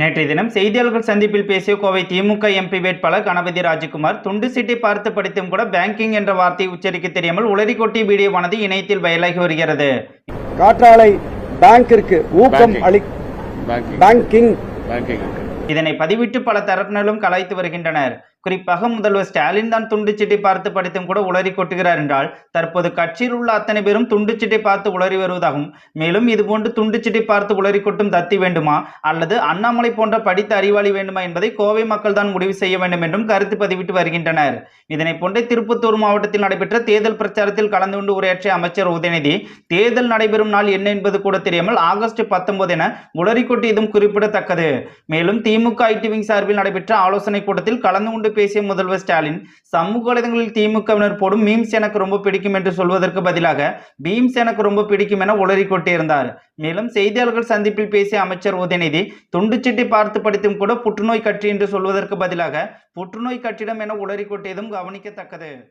நேற்றைய தினம் செய்தியாளர்கள் சந்திப்பில் பேசிய கோவை திமுக எம்பி வேட்பாளர் கணபதி ராஜகுமார் துண்டு சீட்டை பார்த்து படித்தும் கூட பேங்கிங் என்ற வார்த்தையை உச்சரிக்க தெரியாமல் உளறி கொட்டிய வீடியோவானது இணையத்தில் வயலாகி வருகிறது. காற்றாலை பேங்கிற்கு ஊக்கம். அளி பேங்கிங். இதனை பதிவிட்டு பல தரப்பினரும் கலாய்த்து வருகின்றனர். குறிப்பாக முதல்வர் ஸ்டாலின் தான் துண்டுச்சீட்டை பார்த்து படித்தும் கூட உளறி கொட்டுகிறார் என்றால் தற்போது கட்சியில் உள்ள அத்தனை பேரும் துண்டுச்சீட்டை பார்த்து உளறி வருவதாகவும் மேலும் இதுபோன்று துண்டுச்சீட்டை பார்த்து உளறி கொட்டும் தத்தி வேண்டுமா? அல்லது அண்ணாமலை போன்ற படித்த அறிவாளி வேண்டுமா என்பதை கோவை மக்கள் தான் முடிவு செய்ய வேண்டும் என்றும் கருத்து பதிவிட்டு வருகின்றனர். இதனை போன்றே திருப்பத்தூர் மாவட்டத்தில் நடைபெற்ற தேர்தல் பிரச்சாரத்தில் கலந்து கொண்டு உரையாற்றிய அமைச்சர் உதயநிதி தேர்தல் நடைபெறும் நாள் என்ன என்பது கூட தெரியாமல் ஆகஸ்ட் பத்தொன்பது என உளறி கொட்டியதும் குறிப்பிடத்தக்கது. மேலும் திமுக ஐடிவிங் சார்பில் நடைபெற்ற ஆலோசனை கூட்டத்தில் கலந்து கொண்டு பேசிய முதல்வர் ஸ்டாலின் சமூக வலைதளங்களில் திமுகவினர் போடும் மீம்ஸ் எனக்கு ரொம்ப பிடிக்கும் என்று சொல்வதற்கு பதிலாக பீம்ஸ் எனக்கு ரொம்ப பிடிக்கும் என உளறி இருந்தார். மேலும் செய்தியாளர்கள் சந்திப்பில் பேசிய அமைச்சர் உதயநிதி துண்டுச்சீட்டை பார்த்து படித்தும் கூட புற்றுநோய் கட்சி என்று சொல்வதற்கு பதிலாக புற்றுநோய் கட்டிடம் என உளறிக்கொட்டியதும் கவனிக்கத்தக்கது.